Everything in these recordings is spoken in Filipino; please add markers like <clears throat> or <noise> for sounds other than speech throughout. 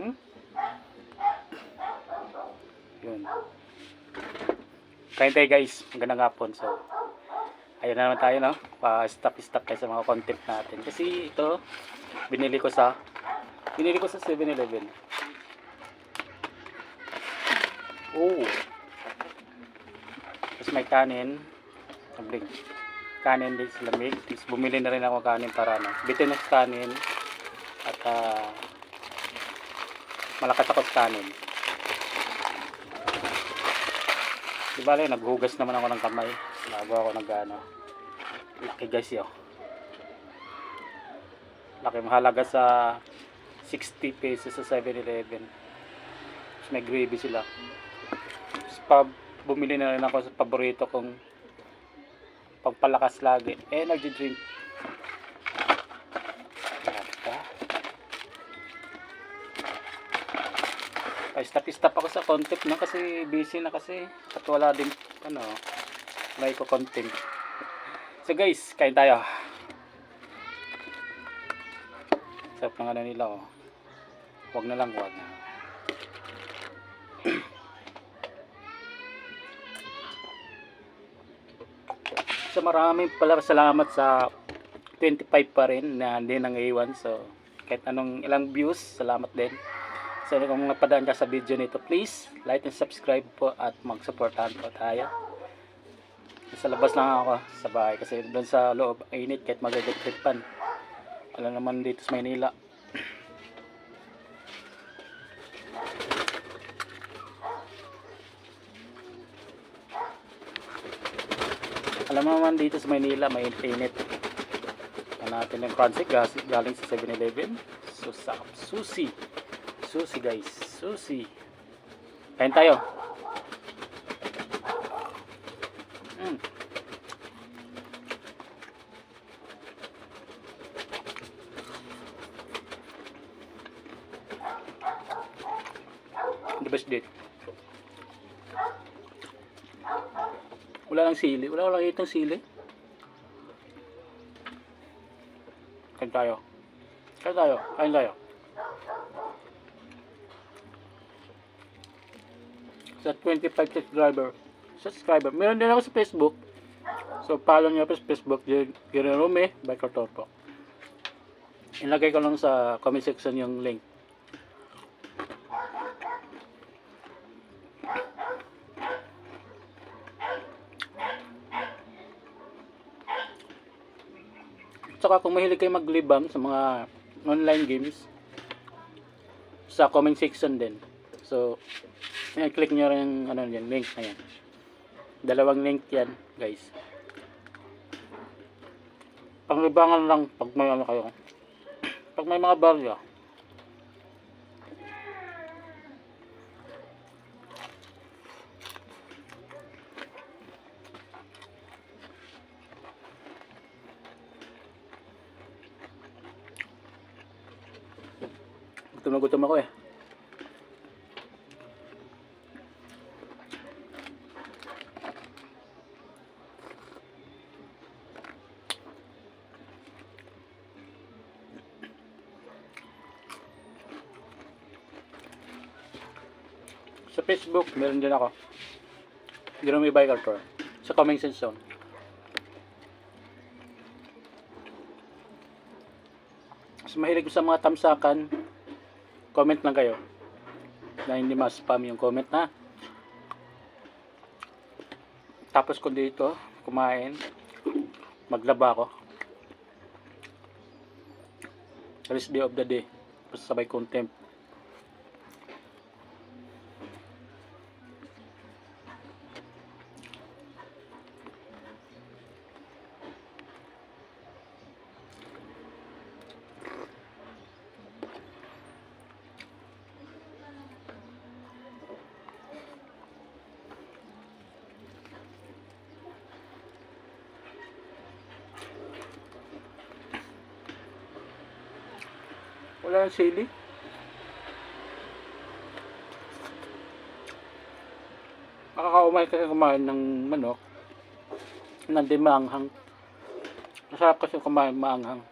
Hmm? Yun. Kain tayo guys. Magandang hapon. So, ayun na naman tayo no. Pa-stop-stop tayo sa mga content natin. Kasi ito, binili ko sa binili ko sa 7-Eleven. Oh. Tapos may kanin. Sabling. Kanin din sa lamig. Tapos bumili na rin ako kanin para ano. Bitin ng kanin. At ah, malakas ako sa kanin. Di bale, naghugas naman ako ng kamay. Bago ako nag ano. Okay guys yo. Laki mahalaga sa 60 pesos sa 7-Eleven. Tapos may gravy sila. Pa, bumili na rin ako sa paborito kong pagpalakas lagi. Energy drink. Stop-stop ako sa content na kasi busy na kasi. At wala din, ano, may ko content. So guys, kain tayo. Sarap ng ano nila, oh. Huwag na lang, huwag na. So maraming pala salamat sa 25 pa rin na hindi nang iwan. So kahit anong ilang views, salamat din. So kung napadaan ka sa video nito, please like and subscribe po at mag-supportan po tayo. Sa labas lang ako sa bahay kasi doon sa loob init kahit mag-electric Wala naman dito sa Maynila. Alam mo naman dito sa Maynila may init. Ano natin yung gas galing sa 7-Eleven. So susi. Susi guys, susi. Kain tayo. The best date. Wala lang sili. Wala lang itong sili. Kain tayo. Kain tayo. Kain tayo. Sa 25 subscriber. Subscriber. Meron din ako sa Facebook. So, follow nyo ako sa Facebook. Jerome Bacotopo. Ilagay ko lang sa comment section yung link. Tsaka kung mahilig kayo maglibang sa mga online games, sa comment section din. So, may click nyo rin ano yan, link na yan. Dalawang link yan, guys. Panglibangan lang pag may ano kayo. <clears throat> Pag may mga barya. Gutom na gutom ako eh. Sa Facebook, meron din ako. Jerome Biker Tour. Sa comment section. Mas mahilig sa mga tamsakan, comment lang kayo. Na hindi ma-spam yung comment na. Tapos ko dito, kumain, maglaba ako. Rest day of the day. Tapos sabay Wala yung sili. Makakaumay kasi kumain ng manok. Nandi maanghang. Masarap kasi kumain maanghang.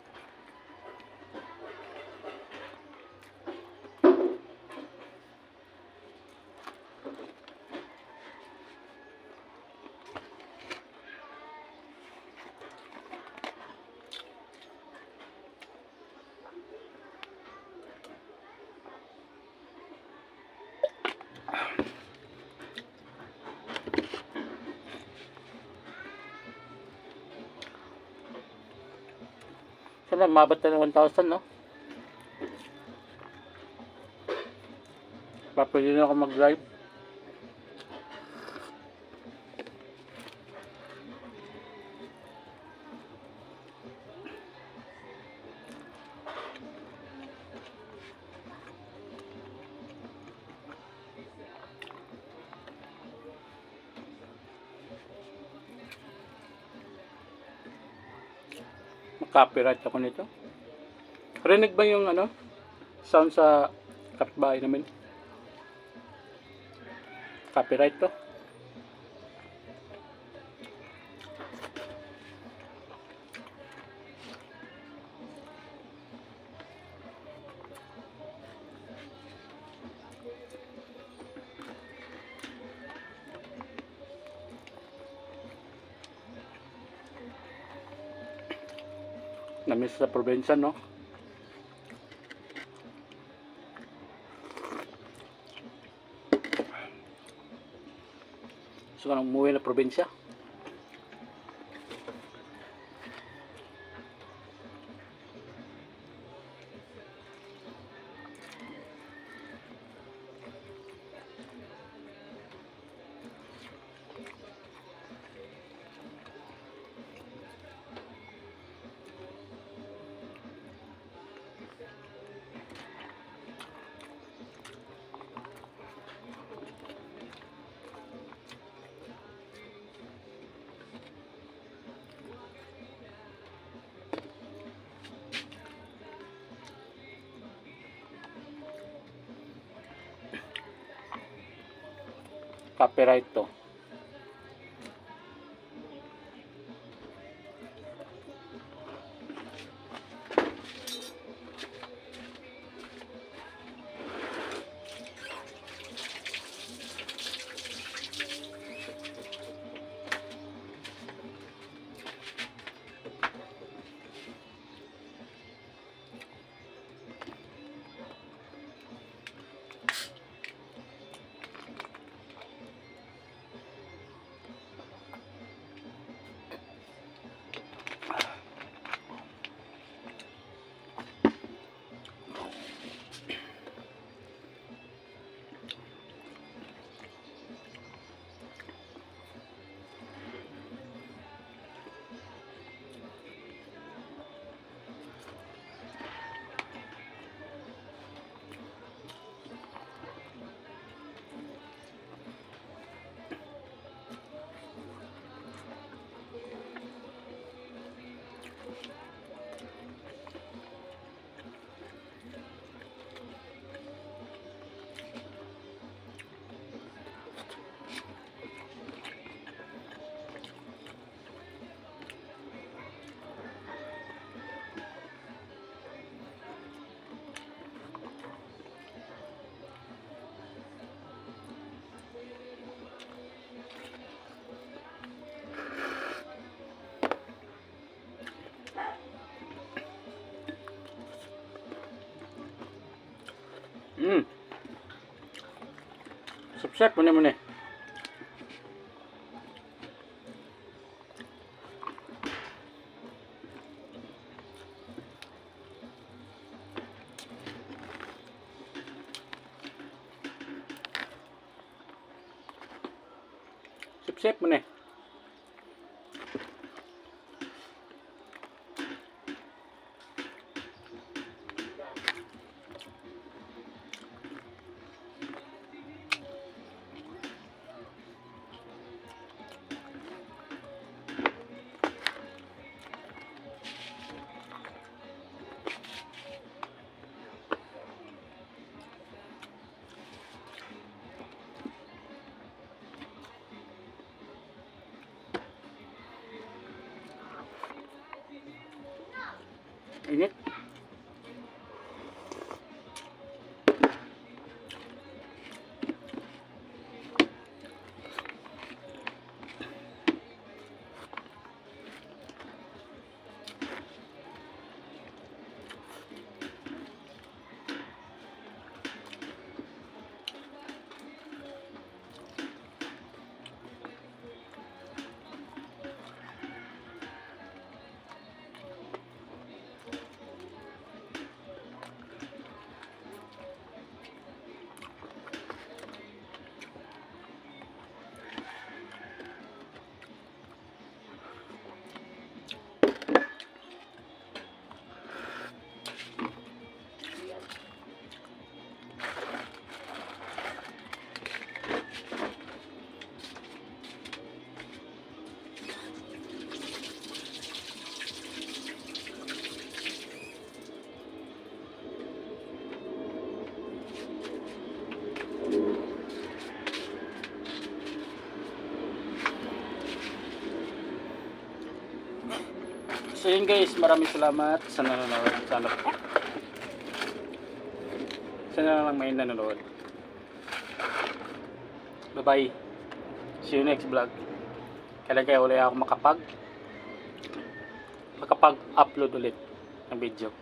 Sana mabot na ng 1,000, no? Papili na ako mag-drive. Copyright ako nito. Rinig ba yung ano? Sound sa kapitbahay namin? Copyright to. Namiss sa probinsya, no? Ko nang umuwi na probinsya. Copyright to. Subsep mo naman eh. Sip-sip mo na eh. Init. So yun guys, maraming salamat sa nanonood. Sana sana lang may nanonood. Bye bye. See you next vlog. Kailan kaya ulit ako makapag makapag-upload ulit ng video.